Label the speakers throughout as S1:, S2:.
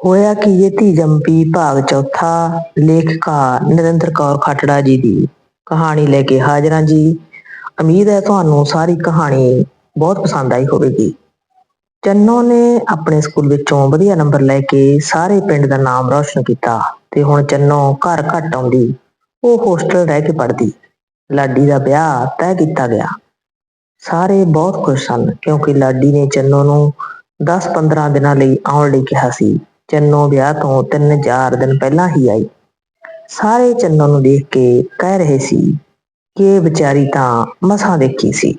S1: ਹੋਇਆ ਕਿ ਇਹ ਧੀ ਜੰਪੀ ਭਾਗ ਚੌਥਾ ਲੇਖਕਾ ਨਰਿੰਦਰ ਕੌਰ ਖਟੜਾ ਜੀ ਦੀ ਕਹਾਣੀ ਲੈ ਕੇ ਹਾਜ਼ਰਾਂ ਜੀ। ਉਮੀਦ ਹੈ ਤੁਹਾਨੂੰ ਸਾਰੀ ਕਹਾਣੀ ਬਹੁਤ ਪਸੰਦ ਆਈ ਹੋਵੇਗੀ। ਚੰਨੋ ਨੇ ਆਪਣੇ ਸਕੂਲ ਵਿੱਚੋਂ ਵਧੀਆ ਨੰਬਰ ਲੈ ਕੇ ਸਾਰੇ ਪਿੰਡ ਦਾ ਨਾਮ ਰੌਸ਼ਨ ਕੀਤਾ ਤੇ ਹੁਣ ਚੰਨੋ ਘਰ ਘੱਟ ਆਉਂਦੀ, ਉਹ ਹੋਸਟਲ ਰਹਿ ਕੇ ਪੜ੍ਹਦੀ, ਲਾਡੀ ਦਾ ਵਿਆਹ ਤੈਅ ਕੀਤਾ ਗਿਆ। ਸਾਰੇ ਬਹੁਤ ਖੁਸ਼ ਸਨ ਕਿਉਂਕਿ ਲਾਡੀ ਨੇ ਚੰਨੋ ਨੂੰ 10-15 ਦਿਨਾਂ ਲਈ ਆਉਣ ਲਈ ਕਿਹਾ ਸੀ। ਚੰਨੋ ਵਿਆਹ ਤੋਂ 3-4 ਦਿਨ ਪਹਿਲਾਂ ਹੀ ਆਈ। ਸਾਰੇ ਚੰਨੋ ਨੂੰ ਦੇਖ ਕੇ ਕਹਿ ਰਹੇ ਸੀ ਕਿ ਇਹ ਵਿਚਾਰੀ ਤਾਂ ਮਸਾਂ ਦੇਖੀ ਸੀ।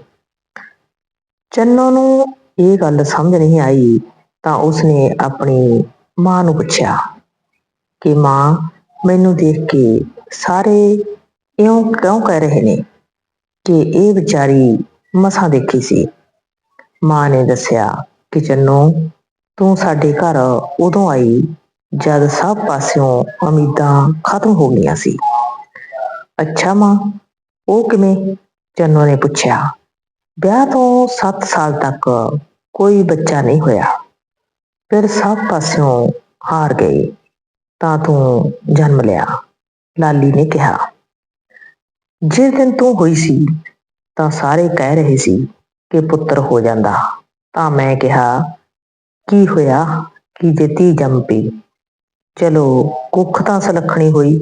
S1: ਚੰਨੋ ਨੂੰ ਇਹ ਗੱਲ ਸਮਝ ਨਹੀਂ ਆਈ ਤਾਂ ਉਸਨੇ ਆਪਣੀ ਮਾਂ ਨੂੰ ਪੁੱਛਿਆ ਕਿ ਮਾਂ, ਮੈਨੂੰ ਦੇਖ ਕੇ ਸਾਰੇ ਇਉਂ ਕਿਉਂ ਕਹਿ ਰਹੇ ਨੇ ਕਿ ਇਹ ਵਿਚਾਰੀ ਮਸਾਂ ਦੇਖੀ ਸੀ? ਮਾਂ ਨੇ ਦੱਸਿਆ ਕਿ ਚੰਨੋ ਤੂੰ ਸਾਡੇ ਘਰ ਉਦੋਂ ਆਈ ਜਦ ਸਭ ਪਾਸਿਓਂ ਉਮੀਦਾਂ ਖਤਮ ਹੋ ਗਈਆਂ ਸੀ। ਅੱਛਾ ਮਾਂ, ਉਹ ਕਿਵੇਂ? ਚੰਨੋ ਨੇ ਪੁੱਛਿਆ। ਵਿਆਹ ਤੋਂ 7 ਸਾਲ ਤੱਕ ਕੋਈ ਬੱਚਾ ਨਹੀਂ ਹੋਇਆ। ਫਿਰ ਸਭ ਪਾਸਿਓਂ ਹਾਰ ਗਏ, ਤਾਂ ਤੂੰ ਜਨਮ ਲਿਆ, ਲਾਲੀ ਨੇ ਕਿਹਾ। ਜਿਸ ਦਿਨ ਤੂੰ ਹੋਈ ਸੀ, ਤਾਂ ਸਾਰੇ ਕਹਿ ਰਹੇ ਸੀ ਕਿ ਪੁੱਤਰ ਹੋ ਜਾਂਦਾ, ਤਾਂ ਮੈਂ ਕਿਹਾ ਕੀ ਹੋਇਆ? ਕਿ ਜੇ ਧੀ ਜੰਮ ਪਈ ਚਲੋ, ਕੁੱਖ ਤਾਂ ਸਲੱਖਣੀ ਹੋਈ,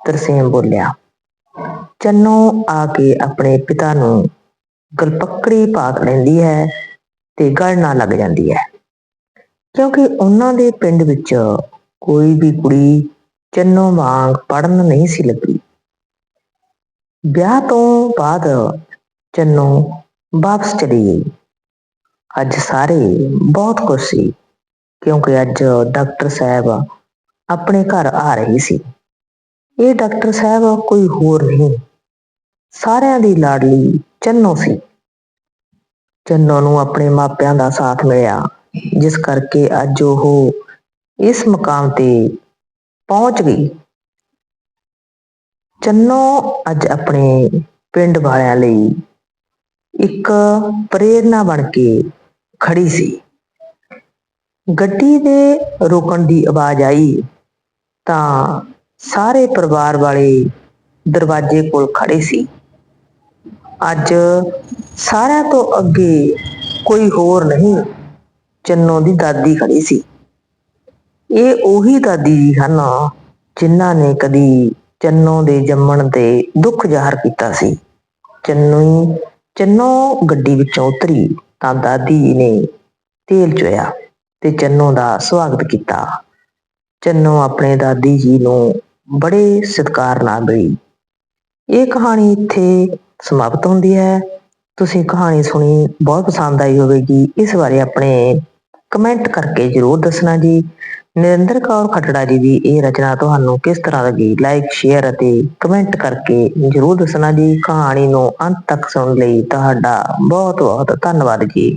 S1: ਤਰਸੇਮ ਬੋਲਿਆ। ਚੰਨੋ ਆ ਕੇ ਆਪਣੇ ਪਿਤਾ ਨੂੰ ਗਲਪੱਕੜੀ ਪਾਕ ਲੈਂਦੀ ਹੈ ਤੇ ਗਲ ਨਾ ਲੱਗ ਜਾਂਦੀ ਹੈ। ਕਿਉਂਕਿ ਉਹਨਾਂ ਦੇ ਪਿੰਡ ਵਿੱਚ ਕੋਈ ਵੀ ਕੁੜੀ ਚੰਨੋ ਵਾਂਗ ਪੜਨ ਨਹੀਂ ਸੀ ਲੱਗੀ। ਵਿਆਹ ਤੋਂ ਬਾਅਦ ਚੰਨੋ ਵਾਪਸ ਚਲੀ ਗਈ। ਅੱਜ ਸਾਰੇ ਬਹੁਤ ਖੁਸ਼ ਸੀ, ਕਿਉਂਕਿ ਅੱਜ ਡਾਕਟਰ ਸਾਹਿਬ ਆਪਣੇ ਘਰ ਆ ਰਹੀ ਸੀ। ਇਹ ਡਾਕਟਰ ਸਾਹਿਬ ਕੋਈ ਹੋਰ ਨਹੀਂ, ਸਾਰਿਆਂ ਦੀ ਲਾਡਲੀ ਚੰਨੋ ਸੀ। ਚੰਨੋ ਨੂੰ ਆਪਣੇ ਮਾਪਿਆਂ ਦਾ ਸਾਥ ਮਿਲਿਆ, ਜਿਸ ਕਰਕੇ ਅੱਜ ਉਹ ਇਸ ਮੁਕਾਮ ਤੇ ਪਹੁੰਚ ਗਈ। ਚੰਨੋ ਅੱਜ ਆਪਣੇ ਪਿੰਡ ਵਾਲਿਆਂ ਲਈ ਇੱਕ ਪ੍ਰੇਰਨਾ ਬਣ ਕੇ ਖੜੀ ਸੀ। ਗੱਡੀ ਦੇ ਰੁਕਣ ਦੀ ਆਵਾਜ਼ ਆਈ ਤਾਂ ਸਾਰੇ ਪਰਿਵਾਰ ਵਾਲੇ ਦਰਵਾਜ਼ੇ ਕੋਲ ਖੜੇ ਸੀ। ਅੱਜ ਸਾਰਿਆਂ ਤੋਂ ਅੱਗੇ ਕੋਈ ਹੋਰ ਨਹੀਂ, ਚੰਨੋ ਦੀ ਦਾਦੀ ਖੜੀ ਸੀ। ਇਹ ਉਹੀ ਦਾਦੀ ਹਨ ਜਿਨ੍ਹਾਂ ਨੇ ਕਦੀ ਚੰਨੋ ਦੇ ਜੰਮਣ ਤੇ ਦੁੱਖ ਜ਼ਾਹਰ ਕੀਤਾ ਸੀ। ਚੰਨੋ ਚੰਨੋ ਗੱਡੀ ਵਿੱਚੋਂ ਉਤਰੀ। ਤਾਂ ਦਾਦੀ ਜੀ ਨੇ ਤੇਲ ਚੋਇਆ ਤੇ ਚੰਨੋ ਦਾ ਸਵਾਗਤ ਕੀਤਾ। ਚੰਨੋ ਆਪਣੇ ਦਾਦੀ ਜੀ ਨੂੰ ਬੜੇ ਸਤਿਕਾਰ ਨਾਲ ਮਿਲੀ ਇਹ ਕਹਾਣੀ ਇੱਥੇ ਸਮਾਪਤ ਹੁੰਦੀ ਹੈ। ਤੁਸੀਂ ਕਹਾਣੀ ਸੁਣੀ, ਬਹੁਤ ਪਸੰਦ ਆਈ ਹੋਵੇਗੀ। ਇਸ ਬਾਰੇ ਆਪਣੇ ਕਮੈਂਟ ਕਰਕੇ ਜਰੂਰ ਦੱਸਣਾ ਜੀ। ਨਰਿੰਦਰ ਕੌਰ ਖੱਟੜਾ ਜੀ ਦੀ ਇਹ ਰਚਨਾ ਤੁਹਾਨੂੰ ਕਿਸ ਤਰ੍ਹਾਂ ਲੱਗੀ? ਲਾਈਕ ਸ਼ੇਅਰ ਅਤੇ ਕਮੈਂਟ ਕਰਕੇ ਜਰੂਰ ਦੱਸਣਾ ਜੀ। ਕਹਾਣੀ ਨੂੰ ਅੰਤ ਤੱਕ ਸੁਣਨ ਲਈ ਤੁਹਾਡਾ ਬਹੁਤ ਬਹੁਤ ਧੰਨਵਾਦ ਜੀ।